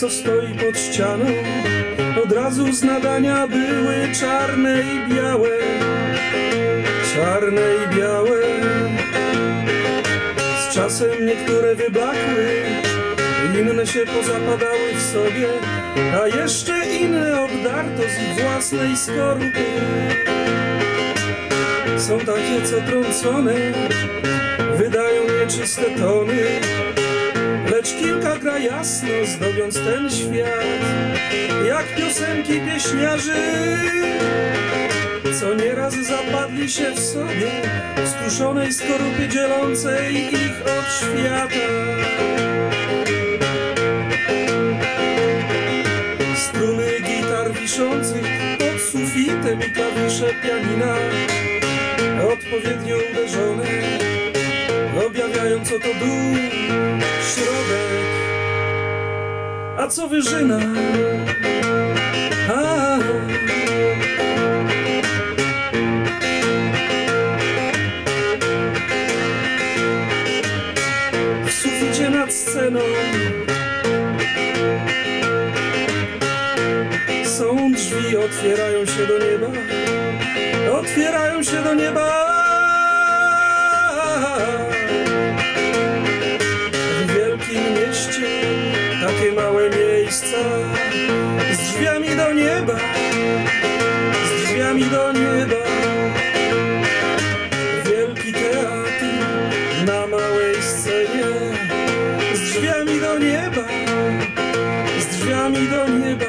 co stoi pod ścianą. Od razu z nadania były czarne i białe. Czarne i białe. Z czasem niektóre wyblakły Inne się pozapadały w sobie A jeszcze inne obdarto z ich własnej skorupy. Są takie co trącone Wydają nieczyste tony Lecz kilka gra jasno, zdobiąc ten świat Jak piosenki pieśniarzy Co nieraz zapadli się w sobie W skruszonej skorupie dzielącej ich od świata. Struny gitar wiszących pod sufitem i klawisze pianina Odpowiednio uderzone Objawiają co to dół, środek. A co wyżyna A, W suficie nad sceną. Są drzwi, otwierają się do nieba. Otwierają się do nieba małe miejsca Z drzwiami do nieba Z drzwiami do nieba. Wielki teatr na małej scenie. Z drzwiami do nieba Z drzwiami do nieba.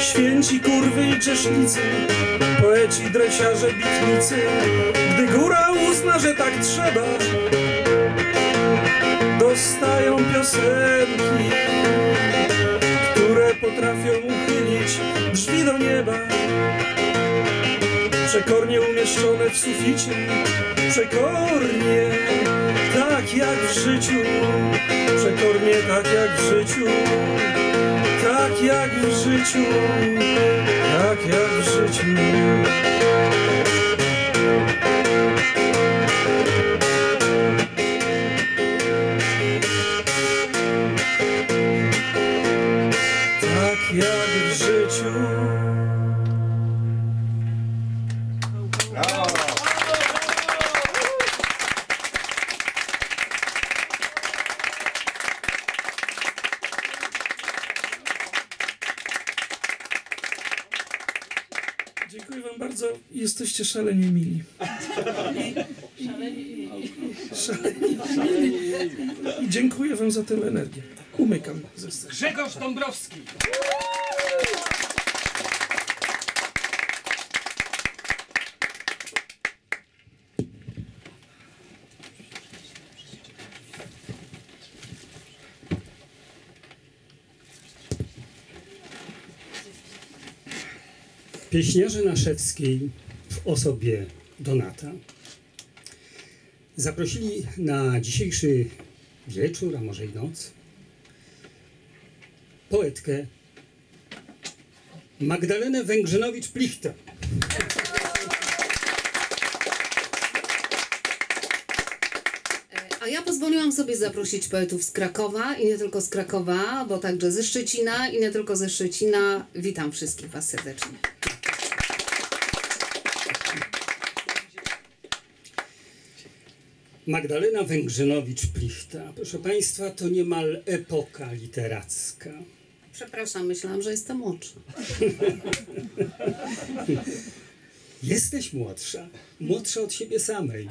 Święci kurwy i czesznicy, poeci, dresiarze, bitnicy, gdy góra uzna, że tak trzeba, dostają piosenki, które potrafią uchylić drzwi do nieba. Przekornie umieszczone w suficie, przekornie, tak jak w życiu, przekornie tak jak w życiu tak jak w życiu, tak jak w życiu. Szalenie. I dziękuję wam za tę energię. Umykam ze sceny. Grzegorz Dąbrowski. Pieśniarze Naszewskiej w osobie Donata zaprosili na dzisiejszy wieczór, a może i noc, poetkę Magdalenę Węgrzynowicz-Plichtę. A ja pozwoliłam sobie zaprosić poetów z Krakowa i nie tylko z Krakowa, bo także ze Szczecina i nie tylko ze Szczecina. Witam wszystkich Was serdecznie. Magdalena Węgrzynowicz-Plichta, proszę Państwa, to niemal epoka literacka. Przepraszam, myślałam, że jestem młodsza. Jesteś młodsza, młodsza od siebie samej.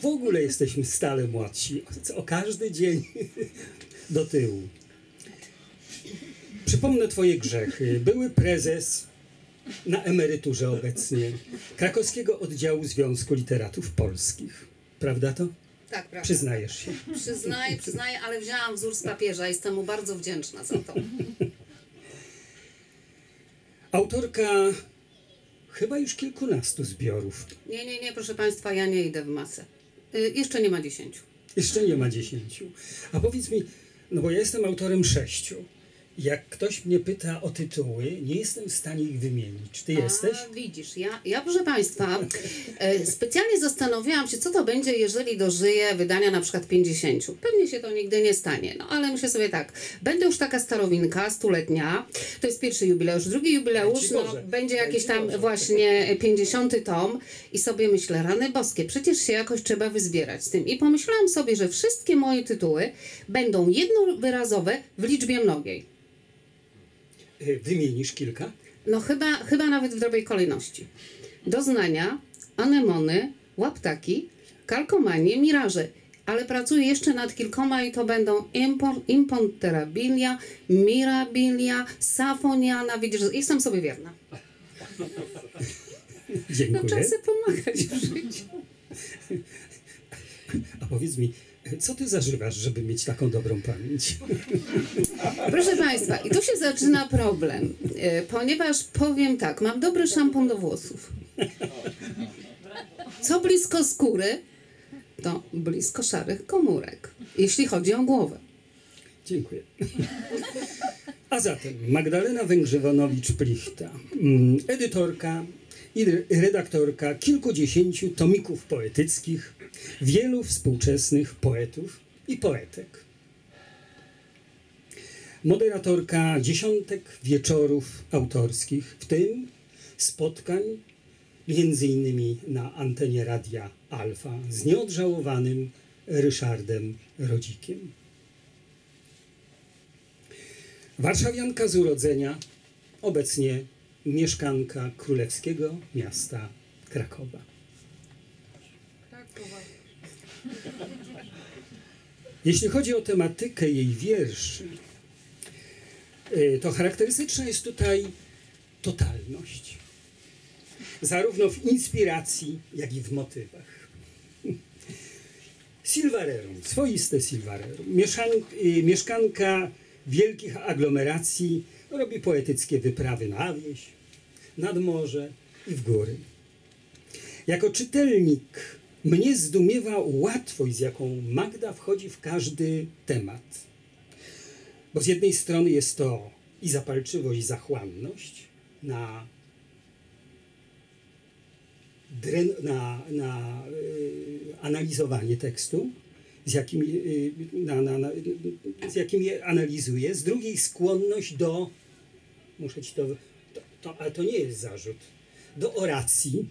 W ogóle jesteśmy stale młodsi, o, o każdy dzień do tyłu. Przypomnę Twoje grzechy. Były prezes na emeryturze obecnie Krakowskiego Oddziału Związku Literatów Polskich. Prawda to? Tak, prawda. Przyznajesz się. Przyznaję, przyznaję, ale wzięłam wzór z papieża. Jestem mu bardzo wdzięczna za to. Autorka chyba już kilkunastu zbiorów. Nie, nie, nie, proszę Państwa, ja nie idę w masę. Y, jeszcze nie ma dziesięciu. Jeszcze nie ma dziesięciu. A powiedz mi, no bo ja jestem autorem sześciu. Jak ktoś mnie pyta o tytuły, nie jestem w stanie ich wymienić. Ty jesteś? A, widzisz, ja, ja proszę Państwa, e, specjalnie zastanawiałam się, co to będzie, jeżeli dożyję wydania na przykład 50. Pewnie się to nigdy nie stanie, no ale myślę sobie tak, będę już taka starowinka, stuletnia, to jest pierwszy jubileusz, drugi jubileusz, no będzie jakiś tam Boże. właśnie 50 tom i sobie myślę, rany boskie, przecież się jakoś trzeba wyzbierać z tym. I pomyślałam sobie, że wszystkie moje tytuły będą jednowyrazowe w liczbie mnogiej. Y, Wymienisz kilka? No chyba, chyba nawet w dobrej kolejności. Doznania, anemony, łaptaki, kalkomanie, miraże. Ale pracuję jeszcze nad kilkoma i to będą imponterabilia, mirabilia, safoniana. Widzisz, jestem sobie wierna. No Dziękuję. czasy pomagać w życiu. A powiedz mi, co ty zażywasz, żeby mieć taką dobrą pamięć? Proszę Państwa, i tu się zaczyna problem, e, ponieważ powiem tak, mam dobry szampon do włosów. Co blisko skóry, to blisko szarych komórek, jeśli chodzi o głowę. Dziękuję. A zatem Magdalena Węgrzewonowicz-Plichta, mm, edytorka i re- redaktorka kilkudziesięciu tomików poetyckich, wielu współczesnych poetów i poetek. Moderatorka dziesiątek wieczorów autorskich, w tym spotkań między innymi na antenie Radia Alfa z nieodżałowanym Ryszardem Rodzikiem. Warszawianka z urodzenia, obecnie mieszkanka królewskiego miasta Krakowa. Jeśli chodzi o tematykę jej wierszy, y, to charakterystyczna jest tutaj totalność. Zarówno w inspiracji, jak i w motywach. Silvarerum, swoiste Silvarerum. Y, mieszkanka wielkich aglomeracji robi poetyckie wyprawy na wieś, nad morze i w góry. Jako czytelnik mnie zdumiewa łatwość, z jaką Magda wchodzi w każdy temat. Bo z jednej strony jest to i zapalczywość, i zachłanność na, dren, na, na y, analizowanie tekstu, z jakim, y, na, na, na, z jakim je analizuje, z drugiej skłonność do, muszę ci to, to, to ale to nie jest zarzut, do oracji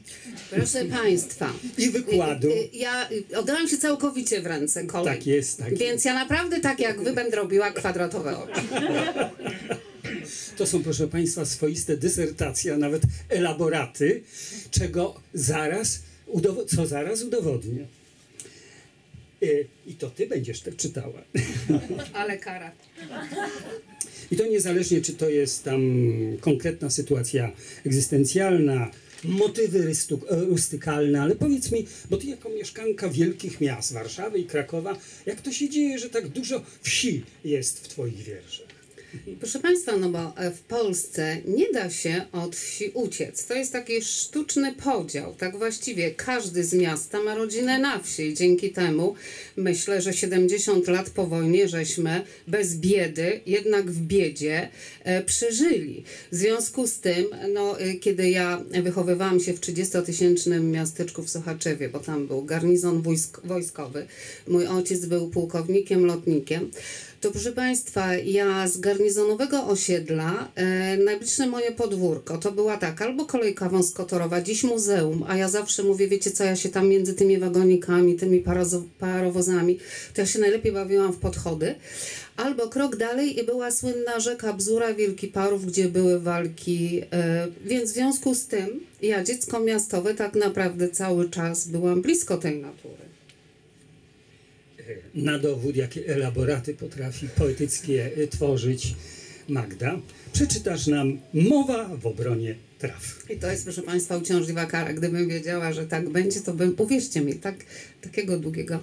Proszę Państwa. i wykładu. y, y, Ja y, oddałam się całkowicie w ręce kolei. Tak jest, tak Więc ja naprawdę tak jak wy będę robiła kwadratowe oczy. To są, proszę Państwa, swoiste dysertacje, a nawet elaboraty, czego zaraz, co zaraz udowodnię. I to Ty będziesz to czytała. Ale kara. I to niezależnie, czy to jest tam konkretna sytuacja egzystencjalna, motywy e, rustykalne, ale powiedz mi, bo ty jako mieszkanka wielkich miast, Warszawy i Krakowa, jak to się dzieje, że tak dużo wsi jest w twoich wierszach? Proszę Państwa, no bo e, w Polsce nie da się od wsi uciec. To jest taki sztuczny podział. Tak właściwie każdy z miasta ma rodzinę na wsi i dzięki temu myślę, że 70 lat po wojnie żeśmy bez biedy, jednak w biedzie e, przeżyli. W związku z tym, no, e, kiedy ja wychowywałam się w 30-tysięcznym miasteczku w Sochaczewie, bo tam był garnizon wojsk, wojskowy, mój ojciec był pułkownikiem, lotnikiem, to proszę Państwa, ja z garnizonowego osiedla, e, najbliższe moje podwórko, to była tak, albo kolejka wąskotorowa, dziś muzeum, a ja zawsze mówię, wiecie co, ja się tam między tymi wagonikami, tymi parozo- parowozami, to ja się najlepiej bawiłam w podchody, albo krok dalej i była słynna rzeka Bzura, Wielki Parów, gdzie były walki, e, więc w związku z tym, ja dziecko miastowe tak naprawdę cały czas byłam blisko tej natury. Na dowód, jakie elaboraty potrafi poetyckie y, tworzyć Magda, przeczytasz nam Mowa w obronie traw. I to jest, proszę Państwa, uciążliwa kara. Gdybym wiedziała, że tak będzie, to bym, uwierzcie mi, tak, takiego długiego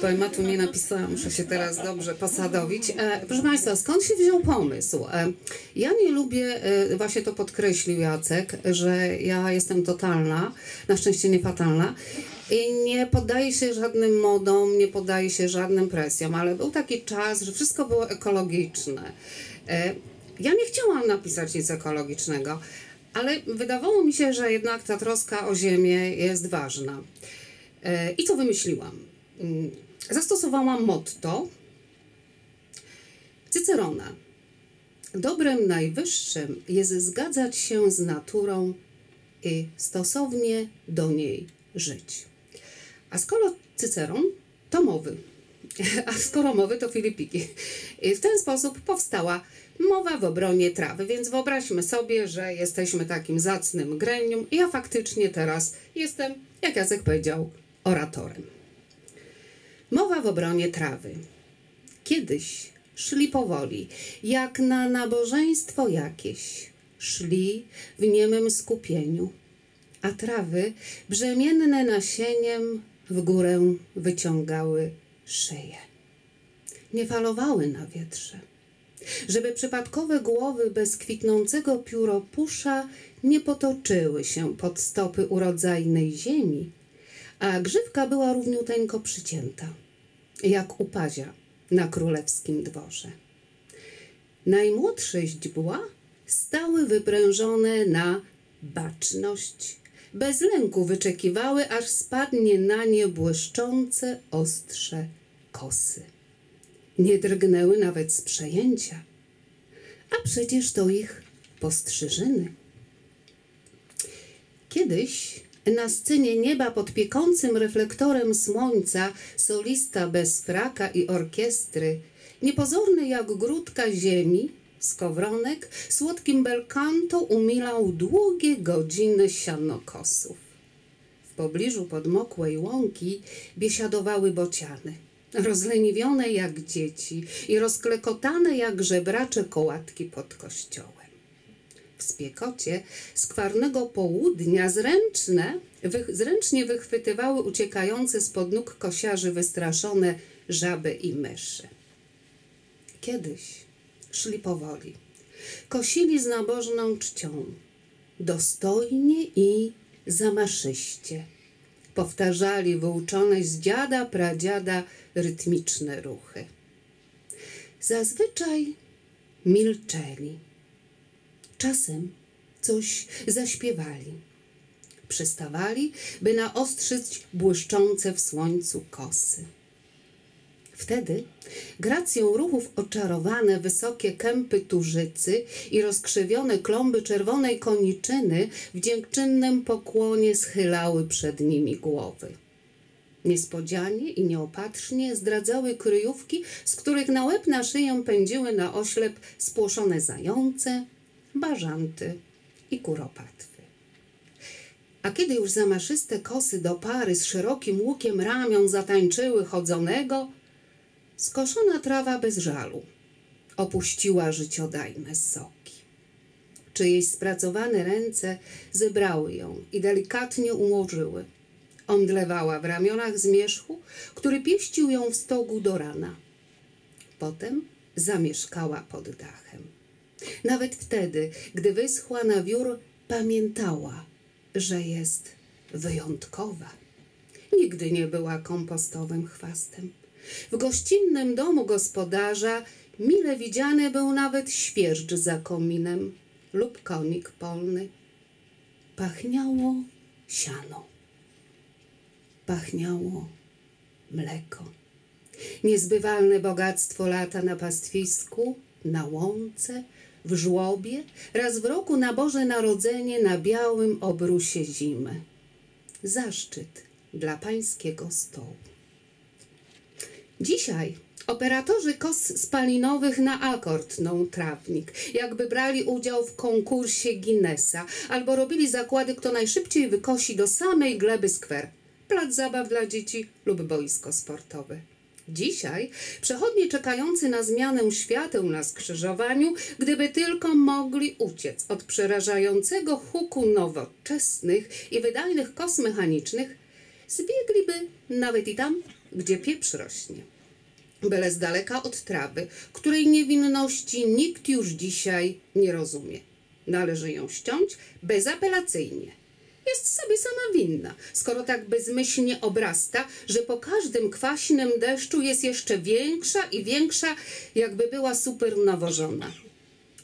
Poematu nie napisałam, muszę się teraz dobrze posadowić. E, proszę Państwa, skąd się wziął pomysł? E, ja nie lubię, e, właśnie to podkreślił Jacek, że ja jestem totalna, na szczęście nie fatalna. I nie poddaję się żadnym modom, nie poddaję się żadnym presjom, ale był taki czas, że wszystko było ekologiczne. E, ja nie chciałam napisać nic ekologicznego, ale wydawało mi się, że jednak ta troska o ziemię jest ważna. E, I co wymyśliłam? Mm, Zastosowałam motto Cycerona. Dobrem najwyższym jest zgadzać się z naturą i stosownie do niej żyć. A skoro Cyceron, to mowy. A skoro mowy, to Filipiki. W ten sposób powstała mowa w obronie trawy. Więc wyobraźmy sobie, że jesteśmy takim zacnym gremium. I ja faktycznie teraz jestem, jak Jacek powiedział, oratorem. Mowa w obronie trawy. Kiedyś szli powoli, jak na nabożeństwo jakieś. Szli w niemym skupieniu, a trawy, brzemienne nasieniem, w górę wyciągały szyję. Nie falowały na wietrze, żeby przypadkowe głowy bez kwitnącego pióropusza nie potoczyły się pod stopy urodzajnej ziemi, a grzywka była równiuteńko przycięta, jak u pazia na królewskim dworze. Najmłodsze źdźbła stały wyprężone na baczność, bez lęku wyczekiwały, aż spadnie na nie błyszczące, ostrze kosy. Nie drgnęły nawet z przejęcia, a przecież to ich postrzyżyny. Kiedyś na scenie nieba pod piekącym reflektorem słońca solista bez fraka i orkiestry, niepozorny jak grudka ziemi, skowronek, słodkim belkanto umilał długie godziny sianokosów. W pobliżu podmokłej łąki biesiadowały bociany, rozleniwione jak dzieci i rozklekotane jak żebracze kołatki pod kościołem w spiekocie skwarnego południa zręczne, wy, zręcznie wychwytywały uciekające spod nóg kosiarzy wystraszone żaby i myszy. Kiedyś szli powoli, kosili z nabożną czcią, dostojnie i zamaszyście. Powtarzali wyuczone z dziada, pradziada rytmiczne ruchy. Zazwyczaj milczeli Czasem coś zaśpiewali. Przystawali, by naostrzyć błyszczące w słońcu kosy. Wtedy gracją ruchów oczarowane wysokie kępy tużycy i rozkrzywione klomby czerwonej koniczyny w dziękczynnym pokłonie schylały przed nimi głowy. Niespodzianie i nieopatrznie zdradzały kryjówki, z których na łeb na szyję pędziły na oślep spłoszone zające, bażanty i kuropatwy. A kiedy już zamaszyste kosy do pary z szerokim łukiem ramion zatańczyły chodzonego, skoszona trawa bez żalu opuściła życiodajne soki. Czyjeś spracowane ręce zebrały ją i delikatnie ułożyły. Omdlewała w ramionach zmierzchu, który pieścił ją w stogu do rana. Potem zamieszkała pod dachem. Nawet wtedy, gdy wyschła na wiór, pamiętała, że jest wyjątkowa. Nigdy nie była kompostowym chwastem. W gościnnym domu gospodarza mile widziany był nawet świerszcz za kominem lub konik polny. Pachniało siano. Pachniało mleko. Niezbywalne bogactwo lata na pastwisku, na łące, w żłobie, raz w roku na Boże Narodzenie na białym obrusie zimy. Zaszczyt dla pańskiego stołu. Dzisiaj operatorzy kos spalinowych na akord tną trawnik, jakby brali udział w konkursie Guinnessa, albo robili zakłady, kto najszybciej wykosi do samej gleby skwer, plac zabaw dla dzieci lub boisko sportowe. Dzisiaj przechodnie czekający na zmianę świateł na skrzyżowaniu, gdyby tylko mogli uciec od przerażającego huku nowoczesnych i wydajnych kos mechanicznych, zbiegliby nawet i tam gdzie pieprz rośnie. Byle z daleka od trawy, której niewinności nikt już dzisiaj nie rozumie. Należy ją ściąć bezapelacyjnie. Jest sobie sama winna, skoro tak bezmyślnie obrasta, że po każdym kwaśnym deszczu jest jeszcze większa i większa, jakby była super nawożona.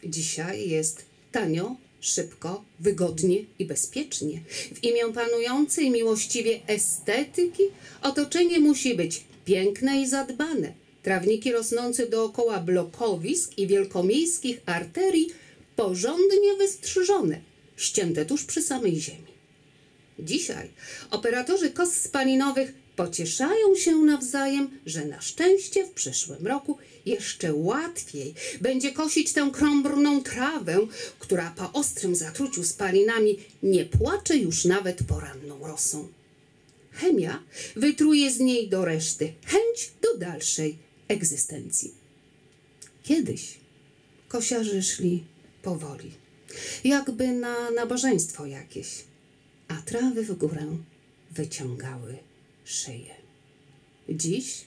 Dzisiaj jest tanio, szybko, wygodnie i bezpiecznie. W imię panującej miłościwie estetyki otoczenie musi być piękne i zadbane. Trawniki rosnące dookoła blokowisk i wielkomiejskich arterii porządnie wystrzyżone, ścięte tuż przy samej ziemi. Dzisiaj operatorzy kos spalinowych pocieszają się nawzajem, że na szczęście w przyszłym roku jeszcze łatwiej będzie kosić tę krąbrną trawę, która po ostrym zatruciu spalinami nie płacze już nawet poranną rosą. Chemia wytruje z niej do reszty chęć do dalszej egzystencji. Kiedyś kosiarze szli powoli, jakby na nabożeństwo jakieś, a trawy w górę wyciągały szyję. Dziś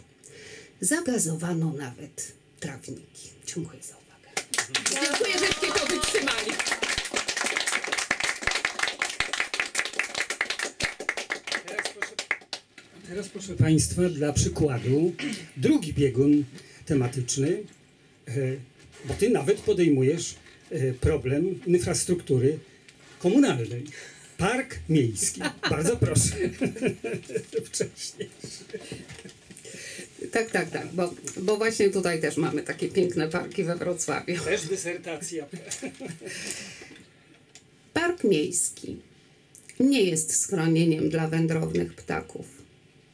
zagazowano nawet trawniki. Dziękuję za uwagę. Dziękuję, żeście to wytrzymali. Teraz proszę, teraz proszę Państwa, dla przykładu, drugi biegun tematyczny, e, bo Ty nawet podejmujesz e, problem infrastruktury komunalnej. Park miejski. Bardzo proszę. Wcześniej. Tak, tak, tak, bo, bo właśnie tutaj też mamy takie piękne parki we Wrocławiu. Też dysertacja. Park miejski nie jest schronieniem dla wędrownych ptaków,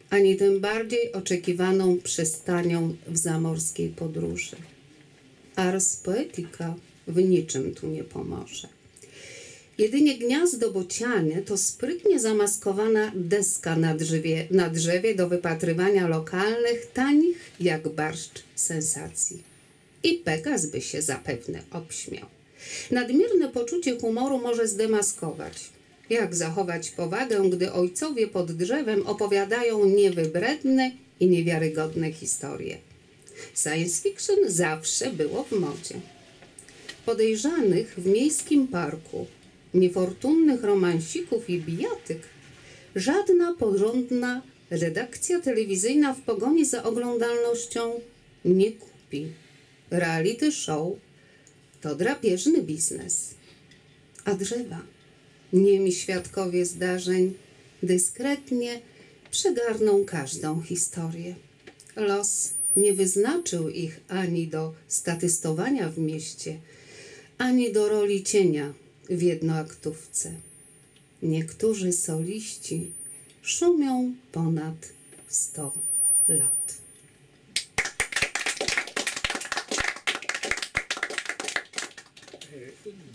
ani tym bardziej oczekiwaną przystanią w zamorskiej podróży. Ars poetica w niczym tu nie pomoże. Jedynie gniazdo bocianie to sprytnie zamaskowana deska na drzewie, na drzewie do wypatrywania lokalnych, tanich jak barszcz sensacji. I Pegas by się zapewne obśmiał. Nadmierne poczucie humoru może zdemaskować. Jak zachować powagę, gdy ojcowie pod drzewem opowiadają niewybredne i niewiarygodne historie? Science fiction zawsze było w modzie. Podejrzanych w miejskim parku, niefortunnych romansików i bijatyk, żadna porządna redakcja telewizyjna w pogoni za oglądalnością nie kupi. Reality show to drapieżny biznes. A drzewa, niemi świadkowie zdarzeń, dyskretnie przegarną każdą historię. Los nie wyznaczył ich ani do statystowania w mieście, ani do roli cienia w jednoaktówce. Niektórzy soliści szumią ponad 100 lat.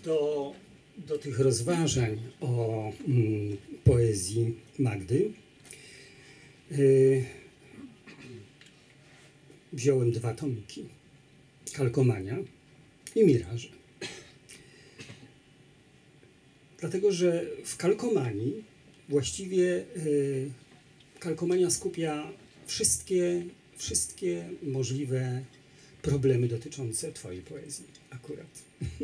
Do, do tych rozważań o mm, poezji Magdy y, wziąłem dwa tomiki. Kalkomania i Miraże. Dlatego, że w kalkomanii właściwie y, kalkomania skupia wszystkie, wszystkie możliwe problemy dotyczące Twojej poezji akurat.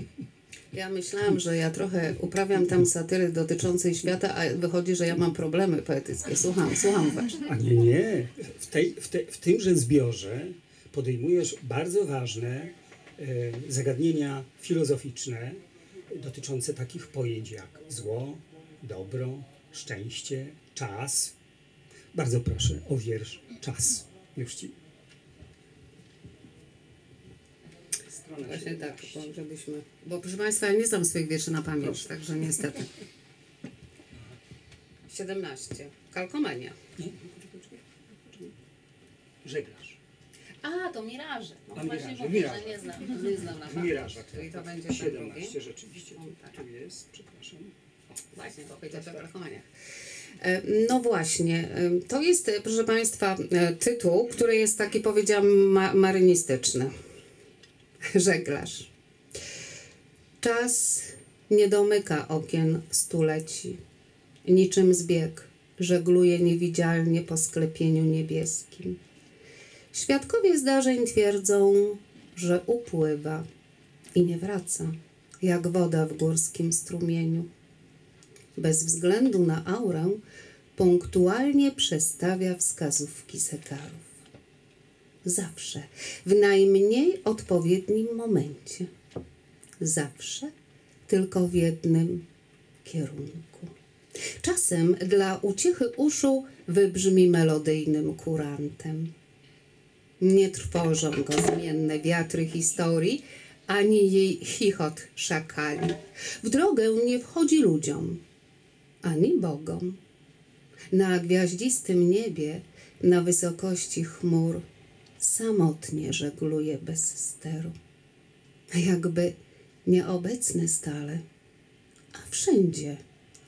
Ja myślałam, że ja trochę uprawiam tam satyry dotyczącej świata, a wychodzi, że ja mam problemy poetyckie. Słucham, słucham was. A nie, nie. W, tej, w, te, w tymże zbiorze podejmujesz bardzo ważne e, zagadnienia filozoficzne dotyczące takich pojęć jak zło, dobro, szczęście, czas. Bardzo proszę o wiersz Czas. Już ci. Właśnie tak, bo żebyśmy... Bo proszę Państwa, ja nie znam swoich wierszy na pamięć, także niestety. 17. Kalkomania. Żeglarz. A, to Miraże. No A, właśnie Miraże, mówię, Miraże. że nie znam, nie znam na pamięć. Miraża. Czyli to będzie ten 17 drugi. rzeczywiście. O, tak. Tu jest, przepraszam. Właśnie, bo powiedziałeś o kalkomaniach. E, No właśnie, e, to jest, e, proszę Państwa, e, tytuł, który jest taki, powiedziałam, ma marynistyczny. Żeglarz. Czas nie domyka okien stuleci, niczym zbieg żegluje niewidzialnie po sklepieniu niebieskim. Świadkowie zdarzeń twierdzą, że upływa i nie wraca, jak woda w górskim strumieniu. Bez względu na aurę, punktualnie przestawia wskazówki zegarów. Zawsze, w najmniej odpowiednim momencie. Zawsze, tylko w jednym kierunku. Czasem dla uciechy uszu wybrzmi melodyjnym kurantem. Nie trwożą go zmienne wiatry historii, ani jej chichot szakali. W drogę nie wchodzi ludziom, ani bogom. Na gwiaździstym niebie, na wysokości chmur, samotnie żegluje bez steru. Jakby nieobecny stale, a wszędzie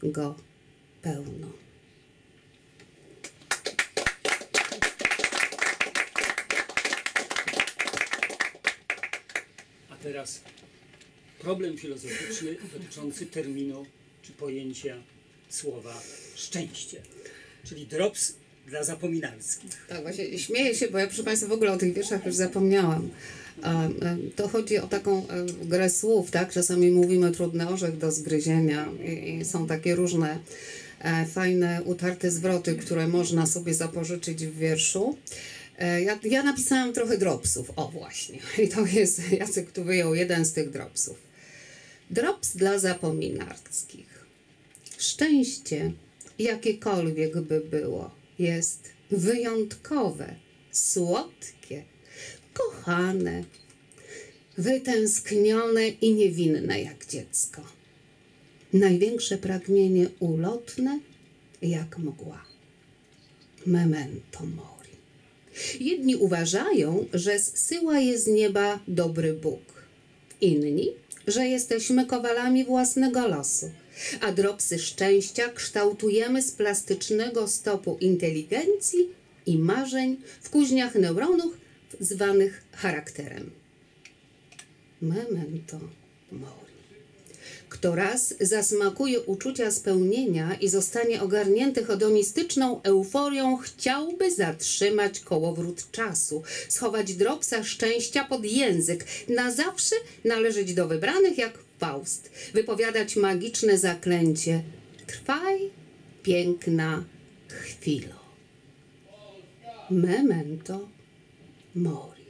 go pełno. Teraz problem filozoficzny dotyczący terminu czy pojęcia słowa szczęście, czyli drops dla zapominalskich. Tak, właśnie śmieję się, bo ja proszę Państwa w ogóle o tych wierszach już zapomniałam. To chodzi o taką e, grę słów, tak? Czasami mówimy trudny orzech do zgryzienia i, i są takie różne e, fajne, utarte zwroty, które można sobie zapożyczyć w wierszu. E, Ja, ja napisałam trochę dropsów, o właśnie. I to jest, Jacek tu wyjął jeden z tych dropsów. Drops dla zapominarskich. Szczęście, jakiekolwiek by było, jest wyjątkowe, słodkie, kochane, wytęsknione i niewinne jak dziecko. Największe pragnienie ulotne jak mgła. Memento mori. Jedni uważają, że zsyła je z nieba dobry Bóg. Inni, że jesteśmy kowalami własnego losu, a dropsy szczęścia kształtujemy z plastycznego stopu inteligencji i marzeń w kuźniach neuronów zwanych charakterem. Memento mori. Kto raz zasmakuje uczucia spełnienia i zostanie ogarnięty hedonistyczną euforią, chciałby zatrzymać kołowrót czasu, schować dropsa szczęścia pod język, na zawsze należeć do wybranych jak Faust, wypowiadać magiczne zaklęcie. Trwaj, piękna chwilo. Memento mori.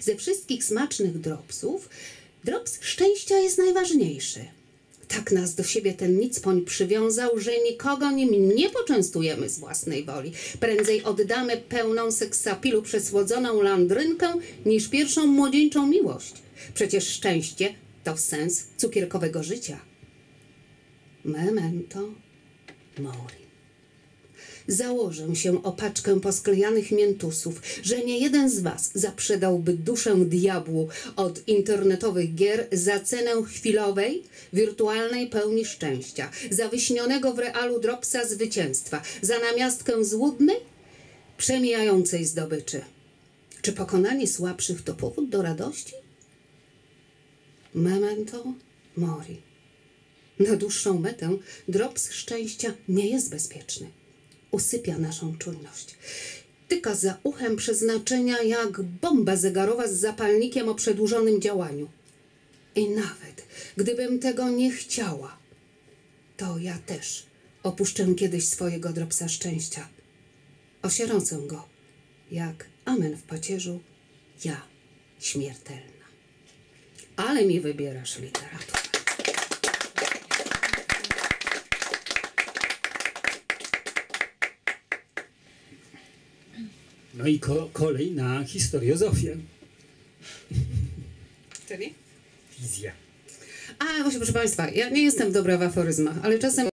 Ze wszystkich smacznych dropsów, drops szczęścia jest najważniejszy. Tak nas do siebie ten nicpoń przywiązał, że nikogo nim nie poczęstujemy z własnej woli. Prędzej oddamy pełną seksapilu przesłodzoną landrynkę niż pierwszą młodzieńczą miłość. Przecież szczęście to sens cukierkowego życia. Memento mori. Założę się o paczkę posklejanych miętusów, że nie jeden z Was zaprzedałby duszę diabłu od internetowych gier za cenę chwilowej, wirtualnej pełni szczęścia, za wyśnionego w realu dropsa zwycięstwa, za namiastkę złudnej, przemijającej zdobyczy. Czy pokonanie słabszych to powód do radości? Memento mori. Na dłuższą metę drops szczęścia nie jest bezpieczny. Usypia naszą czujność. Tyka za uchem przeznaczenia jak bomba zegarowa z zapalnikiem o przedłużonym działaniu. I nawet gdybym tego nie chciała, to ja też opuszczę kiedyś swojego dropsa szczęścia. Osierocę go, jak amen w pacierzu, ja śmiertelna. Ale mi wybierasz literaturę. No i ko- kolej na historiozofię. Czyli? Wizja. A, właśnie proszę Państwa, ja nie jestem dobra w aforyzmach, ale czasem